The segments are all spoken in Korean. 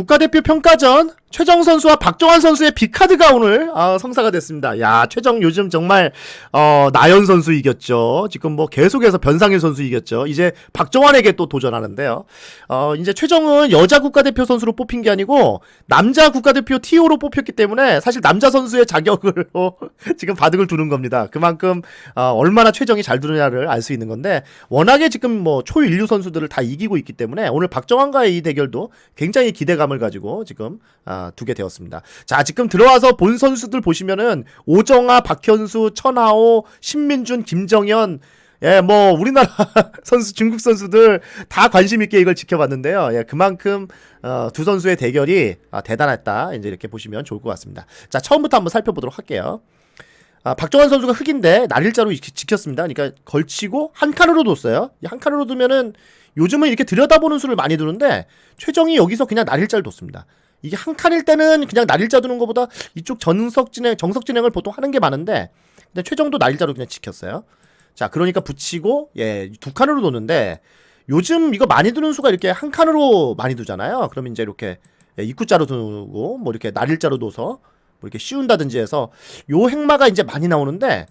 국가대표 평가전 최정 선수와 박정환 선수의 빅카드가 오늘 아, 성사가 됐습니다. 야 최정 요즘 정말 어, 나연 선수 이겼죠. 지금 뭐 계속해서 변상일 선수 이겼죠. 이제 박정환에게 또 도전하는데요. 어, 이제 최정은 여자 국가대표 선수로 뽑힌 게 아니고 남자 국가대표 TO로 뽑혔기 때문에 사실 남자 선수의 자격을 어, 지금 바득을 두는 겁니다. 그만큼 어, 얼마나 최정이 잘 두느냐를 알 수 있는 건데 워낙에 지금 뭐 초인류 선수들을 다 이기고 있기 때문에 오늘 박정환과의 이 대결도 굉장히 기대감을 가지고 지금 아, 두게 되었습니다. 자 지금 들어와서 본 선수들 보시면은 오정아, 박현수, 천하오, 신민준, 김정현 예, 뭐 우리나라 선수 중국 선수들 다 관심 있게 이걸 지켜봤는데요. 예, 그만큼 어, 두 선수의 대결이 아, 대단했다. 이제 이렇게 보시면 좋을 것 같습니다. 자, 처음부터 한번 살펴보도록 할게요. 아, 박정환 선수가 흑인데 날일자로 지켰습니다. 그러니까 걸치고 한 칸으로 뒀어요. 이한 칸으로 두면은 요즘은 이렇게 들여다보는 수를 많이 두는데 최정이 여기서 그냥 날일자를 뒀습니다. 이게 한 칸일 때는 그냥 날일자 두는 것보다 이쪽 전석 진행, 정석 진행을 보통 하는 게 많은데 근데 최정도 날일자로 그냥 지켰어요. 자, 그러니까 붙이고 예, 두 칸으로 도는데 요즘 이거 많이 두는 수가 이렇게 한 칸으로 많이 두잖아요. 그러면 이제 이렇게 예, 입구자로 두고 뭐 이렇게 날일자로 둬서 뭐 이렇게 씌운다든지 해서 요 행마가 이제 많이 나오는데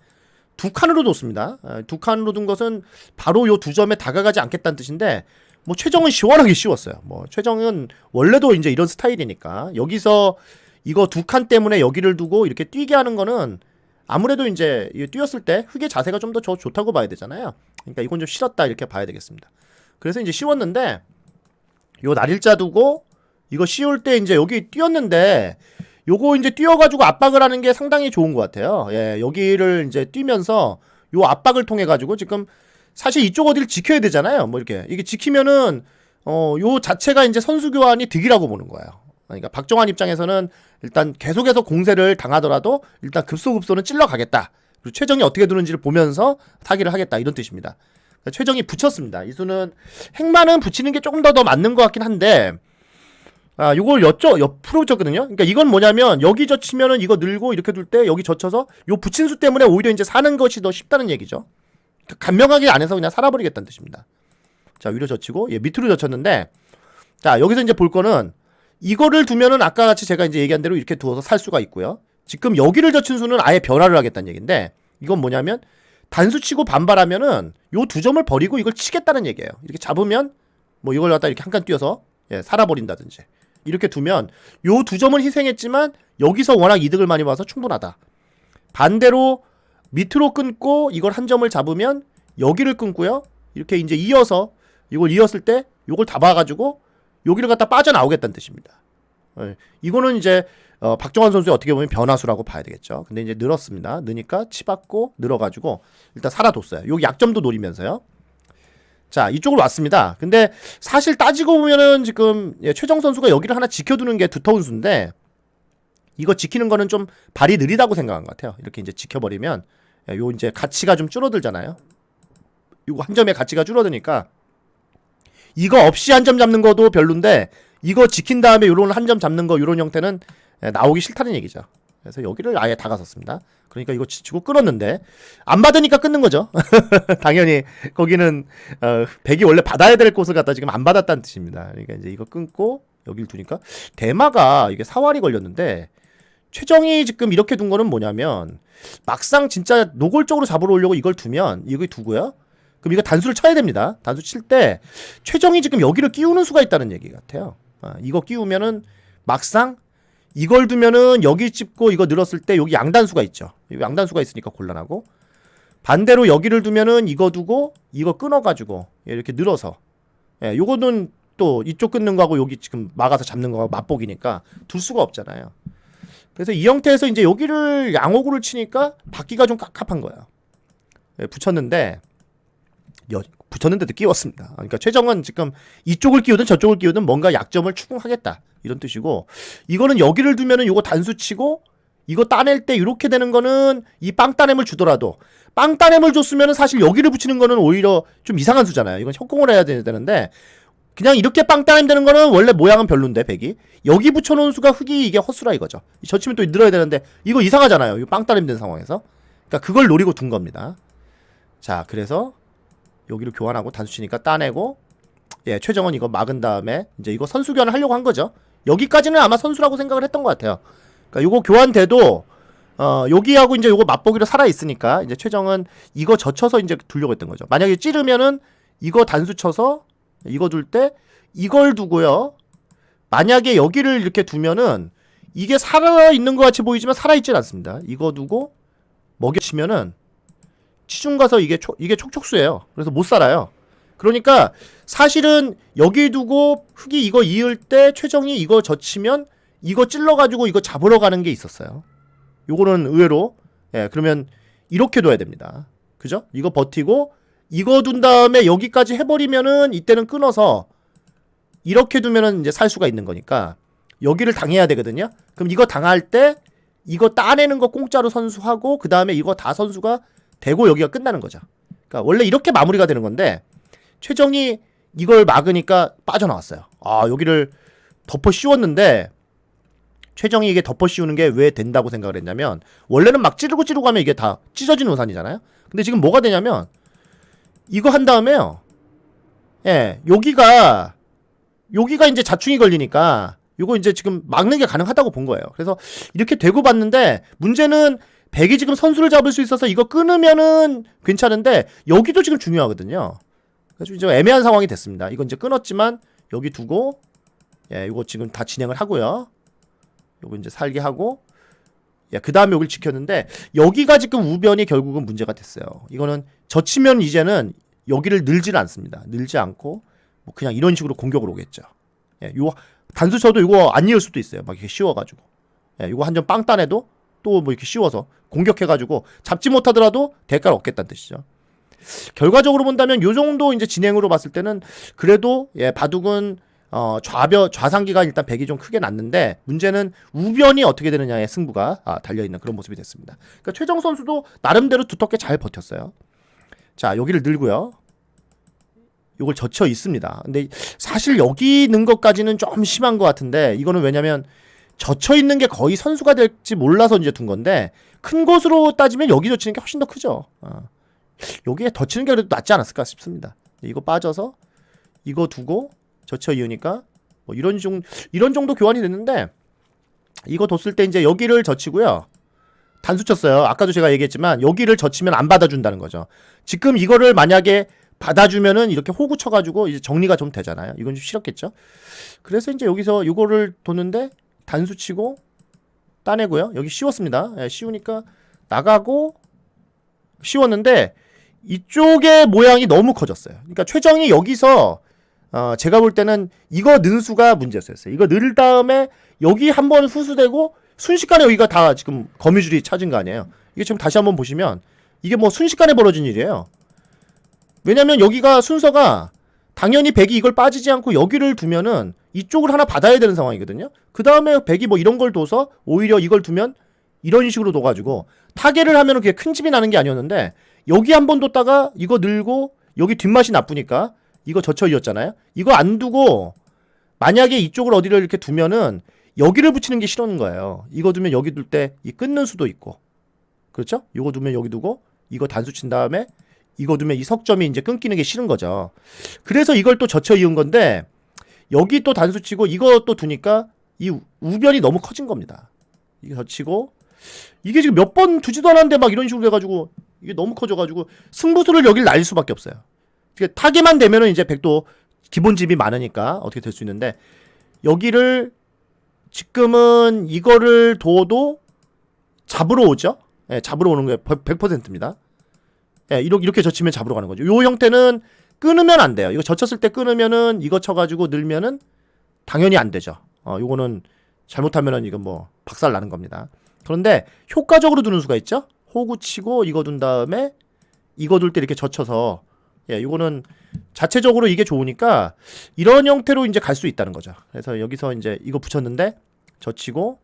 두 칸으로 뒀습니다. 어, 두 칸으로 둔 것은 바로 요 두 점에 다가가지 않겠다는 뜻인데 뭐 최정은 시원하게 씌웠어요. 뭐 최정은 원래도 이제 이런 스타일이니까 여기서 이거 두 칸 때문에 여기를 두고 이렇게 뛰게 하는 거는 아무래도 이제 이 뛰었을 때 흙의 자세가 좀 더 좋다고 봐야 되잖아요. 그러니까 이건 좀 싫었다 이렇게 봐야 되겠습니다. 그래서 이제 씌웠는데 요 날일자 두고 이거 씌울 때 이제 여기 뛰었는데 요거 이제 뛰어가지고 압박을 하는 게 상당히 좋은 것 같아요. 예, 여기를 이제 뛰면서 요 압박을 통해 가지고 지금 사실 이쪽 어디를 지켜야 되잖아요. 뭐 이렇게 이게 지키면은 어 요 자체가 이제 선수 교환이 득이라고 보는 거예요. 그러니까 박정환 입장에서는 일단 계속해서 공세를 당하더라도 일단 급소급소는 찔러 가겠다. 그리고 최정이 어떻게 두는지를 보면서 타기를 하겠다 이런 뜻입니다. 그러니까 최정이 붙였습니다. 이수는 행만은 붙이는 게 조금 더 더 맞는 것 같긴 한데 아, 요걸 여쭤, 옆으로 쳤거든요? 그러니까 이건 뭐냐면, 여기 젖히면은 이거 늘고 이렇게 둘 때 여기 젖혀서 요 붙인 수 때문에 오히려 이제 사는 것이 더 쉽다는 얘기죠. 그러니까 간명하게 안 해서 그냥 살아버리겠다는 뜻입니다. 자, 위로 젖히고, 예, 밑으로 젖혔는데, 자, 여기서 이제 볼 거는, 이거를 두면은 아까 같이 제가 이제 얘기한 대로 이렇게 두어서 살 수가 있고요. 지금 여기를 젖힌 수는 아예 변화를 하겠다는 얘기인데, 이건 뭐냐면, 단수 치고 반발하면은 요 두 점을 버리고 이걸 치겠다는 얘기예요. 이렇게 잡으면, 뭐 이걸 갖다 이렇게 한칸 띄어서, 예, 살아버린다든지. 이렇게 두면 요 두 점을 희생했지만 여기서 워낙 이득을 많이 봐서 충분하다. 반대로 밑으로 끊고 이걸 한 점을 잡으면 여기를 끊고요. 이렇게 이제 이어서 이걸 이었을 때 요걸 다 봐가지고 여기를 갖다 빠져나오겠다는 뜻입니다. 예, 이거는 이제 어, 박정환 선수의 어떻게 보면 변화수라고 봐야 되겠죠. 근데 이제 늘었습니다. 느니까 치받고 늘어가지고 일단 살아뒀어요. 요 약점도 노리면서요. 자, 이쪽으로 왔습니다. 근데 사실 따지고 보면은 지금 예, 최정 선수가 여기를 하나 지켜두는 게 두터운 수인데 이거 지키는 거는 좀 발이 느리다고 생각한 것 같아요. 이렇게 이제 지켜버리면 예, 요 이제 가치가 좀 줄어들잖아요. 이거 한 점의 가치가 줄어드니까 이거 없이 한 점 잡는 것도 별론데 이거 지킨 다음에 요런 한 점 잡는 거 요런 형태는 예, 나오기 싫다는 얘기죠. 그래서 여기를 아예 다가섰습니다. 그러니까 이거 지치고 끊었는데 안 받으니까 끊는 거죠. 당연히 거기는 어, 백이 원래 받아야 될 곳을 갖다 지금 안 받았다는 뜻입니다. 그러니까 이제 이거 끊고 여기를 두니까 대마가 이게 사활이 걸렸는데 최정이 지금 이렇게 둔 거는 뭐냐면 막상 진짜 노골적으로 잡으러 오려고 이걸 두면 이거 두고요. 그럼 이거 단수를 쳐야 됩니다. 단수 칠 때 최정이 지금 여기를 끼우는 수가 있다는 얘기 같아요. 아, 이거 끼우면은 막상 이걸 두면은 여기 찝고 이거 늘었을 때 여기 양단수가 있죠. 양단수가 있으니까 곤란하고 반대로 여기를 두면은 이거 두고 이거 끊어가지고 이렇게 늘어서 예, 요거는 또 이쪽 끊는 거하고 여기 지금 막아서 잡는 거하고 맞복이니까 둘 수가 없잖아요. 그래서 이 형태에서 이제 여기를 양호구를 치니까 받기가 좀 깝깝한 거예요. 예, 붙였는데 여, 붙였는데도 끼웠습니다. 그러니까 최정은 지금 이쪽을 끼우든 저쪽을 끼우든 뭔가 약점을 추궁하겠다 이런 뜻이고 이거는 여기를 두면은 요거 단수 치고 이거 따낼 때 이렇게 되는 거는 이 빵 따냄을 주더라도 빵 따냄을 줬으면은 사실 여기를 붙이는 거는 오히려 좀 이상한 수잖아요. 이건 협공을 해야 되는데 그냥 이렇게 빵 따냄 되는 거는 원래 모양은 별론데 백이 여기 붙여놓은 수가 흙이 이게 헛수라 이거죠. 젖히면 또 늘어야 되는데 이거 이상하잖아요. 이 빵 따냄 된 상황에서 그러니까 그걸 노리고 둔 겁니다. 자 그래서 여기를 교환하고 단수 치니까 따내고 예, 최정원 이거 막은 다음에 이제 이거 선수 교환을 하려고 한 거죠. 여기까지는 아마 선수라고 생각을 했던 것 같아요. 그러니까 이거 교환돼도 어, 여기하고 이제 요거 맛보기로 살아 있으니까 이제 최정은 이거 젖혀서 이제 두려고 했던 거죠. 만약에 찌르면은 이거 단수 쳐서 이거 둘 때 이걸 두고요. 만약에 여기를 이렇게 두면은 이게 살아 있는 것 같이 보이지만 살아 있진 않습니다. 이거 두고 먹여치면은 치중 가서 이게 초, 이게 촉촉수예요. 그래서 못 살아요. 그러니까 사실은 여기 두고 흙이 이거 이을 때 최정이 이거 젖히면 이거 찔러 가지고 이거 잡으러 가는 게 있었어요. 요거는 의외로 예 그러면 이렇게 둬야 됩니다. 그죠? 이거 버티고 이거 둔 다음에 여기까지 해 버리면은 이때는 끊어서 이렇게 두면은 이제 살 수가 있는 거니까 여기를 당해야 되거든요. 그럼 이거 당할 때 이거 따내는 거 공짜로 선수하고 그 다음에 이거 다 선수가 되고 여기가 끝나는 거죠. 그러니까 원래 이렇게 마무리가 되는 건데 최정이 이걸 막으니까 빠져나왔어요. 아 여기를 덮어 씌웠는데 최정이 이게 덮어 씌우는 게 왜 된다고 생각을 했냐면 원래는 막 찌르고 찌르고 하면 이게 다 찢어지는 우산이잖아요. 근데 지금 뭐가 되냐면 이거 한 다음에요. 예, 여기가 여기가 이제 자충이 걸리니까 요거 이제 지금 막는 게 가능하다고 본 거예요. 그래서 이렇게 되고 봤는데 문제는 백이 지금 선수를 잡을 수 있어서 이거 끊으면은 괜찮은데 여기도 지금 중요하거든요. 그래서 이제 애매한 상황이 됐습니다. 이건 이제 끊었지만 여기 두고 예, 이거 지금 다 진행을 하고요. 요거 이제 살게 하고 예, 그 다음에 여기를 지켰는데 여기가 지금 우변이 결국은 문제가 됐어요. 이거는 젖히면 이제는 여기를 늘지는 않습니다. 늘지 않고 뭐 그냥 이런 식으로 공격을 오겠죠. 예, 요 단수 쳐도 이거 안 이을 수도 있어요. 막 이렇게 씌워가지고. 예, 이거 한 점 빵 따내도 또 뭐 이렇게 씌워서 공격해가지고 잡지 못하더라도 대가를 얻겠다는 뜻이죠. 결과적으로 본다면 요 정도 이제 진행으로 봤을 때는 그래도 예, 바둑은 어, 좌변 좌상기가 일단 백이 좀 크게 났는데 문제는 우변이 어떻게 되느냐의 승부가 아, 달려 있는 그런 모습이 됐습니다. 그러니까 최정 선수도 나름대로 두텁게 잘 버텼어요. 자, 여기를 늘고요. 요걸 젖혀 있습니다. 근데 사실 여기 있는 것까지는 좀 심한 것 같은데 이거는 왜냐면 젖혀 있는 게 거의 선수가 될지 몰라서 이제 둔 건데 큰 곳으로 따지면 여기 젖히는 게 훨씬 더 크죠. 어. 여기에 더 치는 게 그래도 낫지 않았을까 싶습니다. 이거 빠져서 이거 두고 젖혀 이으니까 뭐 이런 종 이런 정도 교환이 됐는데 이거 뒀을 때 이제 여기를 젖히고요. 단수 쳤어요. 아까도 제가 얘기했지만 여기를 젖히면 안 받아준다는 거죠. 지금 이거를 만약에 받아주면은 이렇게 호구 쳐가지고 이제 정리가 좀 되잖아요. 이건 좀 싫었겠죠. 그래서 이제 여기서 이거를 뒀는데 단수 치고 따내고요. 여기 씌웠습니다. 예, 씌우니까 나가고 씌웠는데 이쪽의 모양이 너무 커졌어요. 그러니까 최정이 여기서 어, 제가 볼 때는 이거 는 수가 문제였어요. 이거 늘 다음에 여기 한 번 후수되고 순식간에 여기가 다 지금 거미줄이 찾은 거 아니에요. 이게 지금 다시 한번 보시면 이게 뭐 순식간에 벌어진 일이에요. 왜냐면 여기가 순서가 당연히 백이 이걸 빠지지 않고 여기를 두면은 이쪽을 하나 받아야 되는 상황이거든요. 그 다음에 백이 뭐 이런 걸 둬서 오히려 이걸 두면 이런 식으로 둬가지고 타개를 하면은 그게 큰 집이 나는 게 아니었는데 여기 한 번 뒀다가 이거 늘고 여기 뒷맛이 나쁘니까 이거 젖혀 이었잖아요. 이거 안 두고 만약에 이쪽을 어디를 이렇게 두면은 여기를 붙이는 게 싫은 거예요. 이거 두면 여기 둘 때 이 끊는 수도 있고 그렇죠? 이거 두면 여기 두고 이거 단수 친 다음에 이거 두면 이 석점이 이제 끊기는 게 싫은 거죠. 그래서 이걸 또 젖혀 이은 건데 여기 또 단수 치고 이거 또 두니까 이 우- 우변이 너무 커진 겁니다. 이게 젖히고 이게 지금 몇 번 두지도 않았는데 막 이런 식으로 돼가지고 이게 너무 커져가지고 승부수를 여길 날릴 수밖에 없어요. 이게 타게만 되면은 이제 백도 기본 집이 많으니까 어떻게 될 수 있는데 여기를 지금은 이거를 둬도 잡으러 오죠. 예, 잡으러 오는 게 100%입니다. 예, 이렇게, 이렇게 젖히면 잡으러 가는 거죠. 요 형태는 끊으면 안 돼요. 이거 젖혔을 때 끊으면은 이거 쳐가지고 늘면은 당연히 안 되죠. 어, 요거는 잘못하면은 이건 뭐 박살 나는 겁니다. 그런데 효과적으로 두는 수가 있죠. 호구 치고 이거 둔 다음에 이거 둘 때 이렇게 젖혀서 예, 이거는 자체적으로 이게 좋으니까 이런 형태로 이제 갈 수 있다는 거죠. 그래서 여기서 이제 이거 붙였는데 젖히고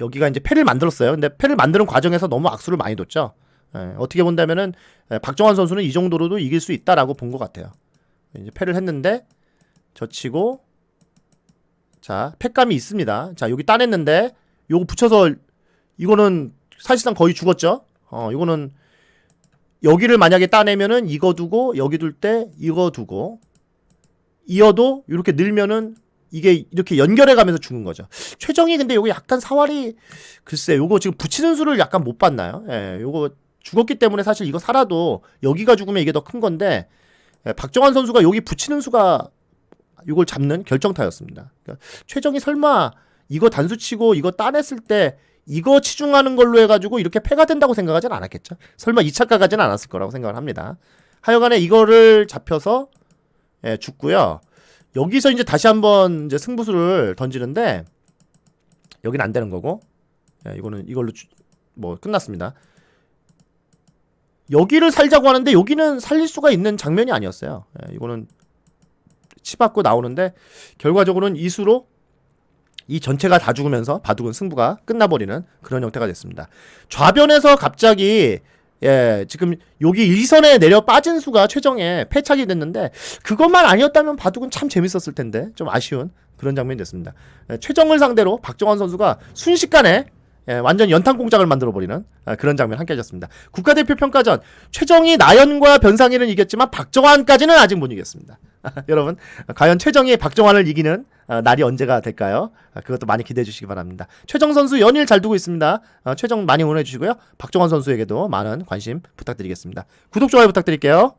여기가 이제 패를 만들었어요. 근데 패를 만드는 과정에서 너무 악수를 많이 뒀죠. 예, 어떻게 본다면은 예, 박정환 선수는 이 정도로도 이길 수 있다라고 본 것 같아요. 이제 패를 했는데 젖히고 자 패감이 있습니다. 자 여기 따냈는데 요거 붙여서 이거는 사실상 거의 죽었죠. 어 이거는 여기를 만약에 따내면은 이거 두고 여기 둘 때 이거 두고 이어도 이렇게 늘면은 이게 이렇게 연결해 가면서 죽은 거죠. 최정이 근데 요거 약간 사활이 글쎄 요거 지금 붙이는 수를 약간 못 봤나요? 예, 요거 죽었기 때문에 사실 이거 살아도 여기가 죽으면 이게 더 큰 건데 예, 박정환 선수가 여기 붙이는 수가 이걸 잡는 결정타였습니다. 그러니까 최정이 설마 이거 단수치고 이거 따냈을 때 이거 치중하는 걸로 해가지고 이렇게 패가 된다고 생각하진 않았겠죠. 설마 2차가 가진 않았을 거라고 생각을 합니다. 하여간에 이거를 잡혀서 예, 죽고요. 여기서 이제 다시 한번 이제 승부수를 던지는데 여기는 안 되는 거고 예, 이거는 이걸로 주- 뭐 끝났습니다. 여기를 살자고 하는데 여기는 살릴 수가 있는 장면이 아니었어요. 예, 이거는 치받고 나오는데 결과적으로는 이수로 이 전체가 다 죽으면서 바둑은 승부가 끝나버리는 그런 형태가 됐습니다. 좌변에서 갑자기 예 지금 여기 일선에 내려 빠진 수가 최정에 패착이 됐는데 그것만 아니었다면 바둑은 참 재밌었을 텐데 좀 아쉬운 그런 장면이 됐습니다. 예, 최정을 상대로 박정환 선수가 순식간에 예, 완전 연탄 공작을 만들어 버리는 아, 그런 장면 함께 하셨습니다. 국가대표 평가전 최정이 나연과 변상희는 이겼지만 박정환까지는 아직 못 이겼습니다. 여러분 과연 최정이 박정환을 이기는 아, 날이 언제가 될까요? 아, 그것도 많이 기대해 주시기 바랍니다. 최정 선수 연일 잘 두고 있습니다. 아, 최정 많이 응원해 주시고요. 박정환 선수에게도 많은 관심 부탁드리겠습니다. 구독 좋아요 부탁드릴게요.